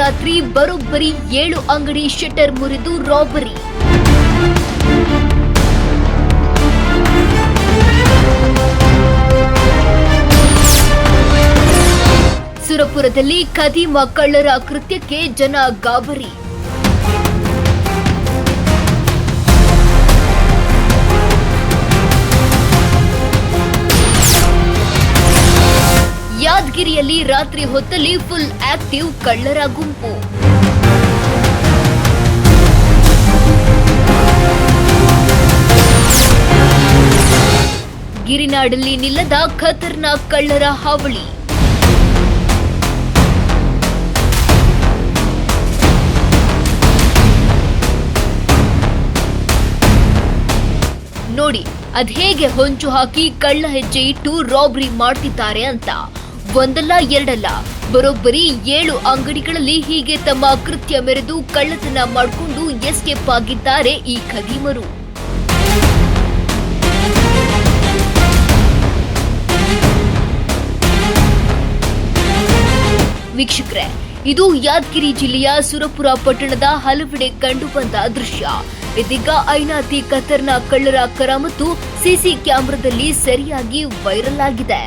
ರಾತ್ರಿ ಬರೋಬ್ಬರಿ ಏಳು ಅಂಗಡಿ ಶಟರ್ ಮುರಿದು ರಾಬರಿ. ಸುರಪುರದಲ್ಲಿ ಖದೀಮ ಕಳ್ಳರ ಕೃತ್ಯಕ್ಕೆ ಜನ ಗಾಬರಿ. ಯಾದಗಿರಿಯಲ್ಲಿ ರಾತ್ರಿ ಹೊತ್ತಲ್ಲಿ ಫುಲ್ ಆಕ್ಟಿವ್ ಕಳ್ಳರ ಗುಂಪು. ಗಿರಿನಾಡಲ್ಲಿ ನಿಲ್ಲದ ಖತರ್ನಾಕ್ ಕಳ್ಳರ ಹಾವಳಿ. ನೋಡಿ ಅದ್ಹೇಗೆ ಹೊಂಚು ಹಾಕಿ ಕಳ್ಳ ಹೆಜ್ಜೆ ಇಟ್ಟು ರಾಬ್ರಿ ಮಾಡ್ತಿದ್ದಾರೆ ಅಂತ. ಒಂದಲ್ಲ ಎರಡಲ್ಲ. ಬರೋಬ್ಬರಿ ಏಳು ಅಂಗಡಿಗಳಲ್ಲಿ ಹೀಗೆ ತಮ್ಮ ಕೃತ್ಯ ಮೆರೆದು ಕಳ್ಳತನ ಮಾಡಿಕೊಂಡು ಎಸ್ಕೇಪ್ ಆಗಿದ್ದಾರೆ ಈ ಖದೀಮರು. ವೀಕ್ಷಕರೇ, ಇದು ಯಾದಗಿರಿ ಜಿಲ್ಲೆಯ ಸುರಪುರ ಪಟ್ಟಣದ ಹಲವೆಡೆ ಕಂಡುಬಂದ ದೃಶ್ಯ. ಇದೀಗ ಐನಾತಿ ಕತರ್ನ ಕಳ್ಳರ ಕರ ಮತ್ತು ಸಿಸಿ ಕ್ಯಾಮೆರಾದಲ್ಲಿ ಸರಿಯಾಗಿ ವೈರಲ್ ಆಗಿದೆ.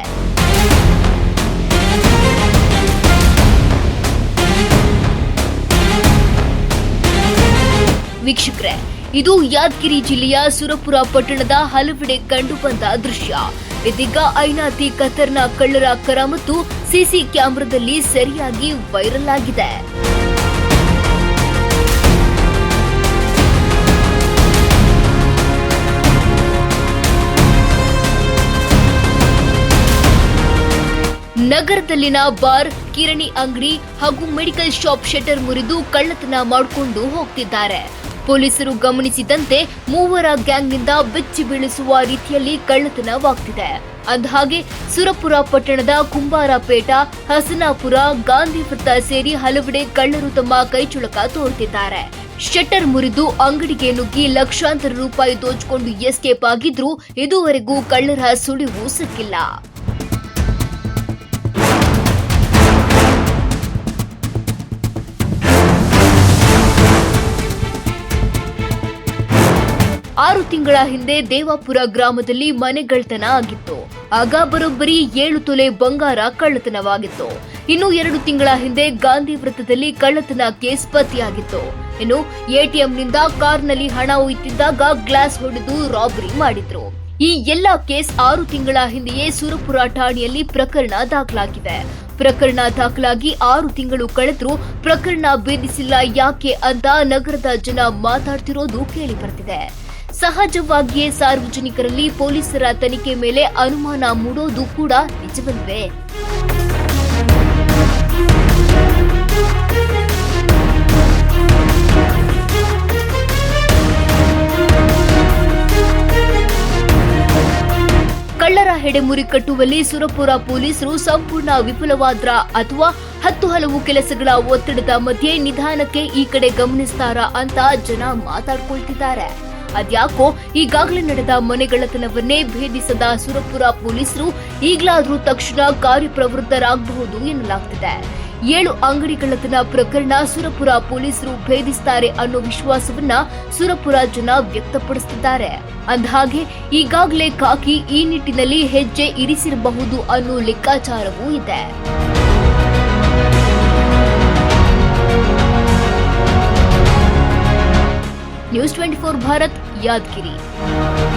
ವೀಕ್ಷಕರೇ, ಇದು ಯಾದಗಿರಿ ಜಿಲ್ಲೆಯ ಸುರಪುರ ಪಟ್ಟಣದ ಹಲವೆಡೆ ಕಂಡುಬಂದ ದೃಶ್ಯ. ಇದೀಗ ಐನಾತಿ ಕತರ್ನ ಕಳ್ಳರ ಕರ ಮತ್ತು ಸಿಸಿ ಕ್ಯಾಮೆರಾದಲ್ಲಿ ಸರಿಯಾಗಿ ವೈರಲ್ ಆಗಿದೆ. ನಗರದಲ್ಲಿನ ಬಾರ್, ಕಿರಣಿ ಅಂಗಡಿ ಹಾಗೂ ಮೆಡಿಕಲ್ ಶಾಪ್ ಶಟರ್ ಮುರಿದು ಕಳ್ಳತನ ಮಾಡಿಕೊಂಡು ಹೋಗ್ತಿದ್ದಾರೆ. ಪೊಲೀಸರು ಗಮನಿಸಿದಂತೆ ಮೂವರ ಗ್ಯಾಂಗ್ನಿಂದ ಬೆಚ್ಚಿ ಬೀಳಿಸುವ ರೀತಿಯಲ್ಲಿ ಕಳ್ಳತನವಾಗ್ತಿದೆ. ಅಂದಹಾಗೆ, ಸುರಪುರ ಪಟ್ಟಣದ ಕುಂಬಾರಪೇಟ, ಹಸನಾಪುರ, ಗಾಂಧಿ ವೃತ್ತ ಸೇರಿ ಹಲವೆಡೆ ಕಳ್ಳರು ತಮ್ಮ ಕೈಚುಳಕ ತೋರುತ್ತಿದ್ದಾರೆ. ಶಟರ್ ಮುರಿದು ಅಂಗಡಿಗೆ ನುಗ್ಗಿ ಲಕ್ಷಾಂತರ ರೂಪಾಯಿ ದೋಚಿಕೊಂಡು ಎಸ್ಕೇಪ್ ಆಗಿದ್ರೂ ಇದುವರೆಗೂ ಕಳ್ಳರ ಸುಳಿವು ಸಿಕ್ಕಿಲ್ಲ. ಆರು ತಿಂಗಳ ಹಿಂದೆ ದೇವಾಪುರ ಗ್ರಾಮದಲ್ಲಿ ಮನೆಗಳ್ತನ ಆಗಿತ್ತು. ಆಗ ಬರೋಬ್ಬರಿ ಏಳು ತೊಲೆ ಬಂಗಾರ ಕಳ್ಳತನವಾಗಿತ್ತು. ಇನ್ನು ಎರಡು ತಿಂಗಳ ಹಿಂದೆ ಗಾಂಧಿ ವೃತ್ತದಲ್ಲಿ ಕಳ್ಳತನ ಕೇಸ್ ಪತ್ತೆಯಾಗಿತ್ತು. ಇನ್ನು ಎಟಿಎಂನಿಂದ ಕಾರ್ನಲ್ಲಿ ಹಣ ಒಯ್ತಿದ್ದಾಗ ಗ್ಲಾಸ್ ಹೊಡೆದು ರಾಬರಿ ಮಾಡಿದ್ರು. ಈ ಎಲ್ಲಾ ಕೇಸ್ ಆರು ತಿಂಗಳ ಹಿಂದೆಯೇ ಸುರಪುರ ಠಾಣೆಯಲ್ಲಿ ಪ್ರಕರಣ ದಾಖಲಾಗಿದೆ. ಪ್ರಕರಣ ದಾಖಲಾಗಿ ಆರು ತಿಂಗಳು ಕಳೆದ್ರೂ ಪ್ರಕರಣ ಭೇದಿಸಿಲ್ಲ ಯಾಕೆ ಅಂತ ನಗರದ ಜನ ಮಾತಾಡ್ತಿರೋದು ಕೇಳಿ ಬರ್ತಿದೆ. ಸಹಜವಾಗಿಯೇ ಸಾರ್ವಜನಿಕರಲ್ಲಿ ಪೊಲೀಸರ ತನಿಖೆ ಮೇಲೆ ಅನುಮಾನ ಮೂಡೋದು ಕೂಡ ನಿಜವಲ್ವೇ? ಕಳ್ಳರ ಹೆಡೆಮುರಿ ಕಟ್ಟುವಲ್ಲಿ ಸುರಪುರ ಪೊಲೀಸರು ಸಂಪೂರ್ಣ ವಿಫಲವಾದ್ರ ಅಥವಾ ಹತ್ತು ಹಲವು ಕೆಲಸಗಳ ಒತ್ತಡದ ಮಧ್ಯೆ ನಿಧಾನಕ್ಕೆ ಈ ಕಡೆ ಗಮನಿಸ್ತಾರಾ ಅಂತ ಜನ ಮಾತಾಡ್ಕೊಳ್ತಿದ್ದಾರೆ. ಅದ್ಯಾಕೋ ಈಗಾಗಲೇ ನಡೆದ ಮನೆಗಳತನವನ್ನೇ ಭೇದಿಸದ ಸುರಪುರ ಪೊಲೀಸರು ಈಗಲಾದರೂ ತಕ್ಷಣ ಕಾರ್ಯಪ್ರವೃತ್ತರಾಗಬಹುದು ಎನ್ನಲಾಗ್ತಿದೆ. ಏಳು ಅಂಗಡಿಗಳತನ ಪ್ರಕರಣ ಸುರಪುರ ಪೊಲೀಸರು ಭೇದಿಸುತ್ತಾರೆ ಅನ್ನೋ ವಿಶ್ವಾಸವನ್ನ ಸುರಪುರ ಜನ ವ್ಯಕ್ತಪಡಿಸುತ್ತಿದ್ದಾರೆ ಅಂದಹಾಗೆ, ಈಗಾಗಲೇ ಕಾಕಿ ಈ ನಿಟ್ಟಿನಲ್ಲಿ ಹೆಜ್ಜೆ ಇರಿಸಿರಬಹುದು ಅನ್ನೋ ಲೆಕ್ಕಾಚಾರವೂ ಇದೆ. News twenty Bharat Yadgiri.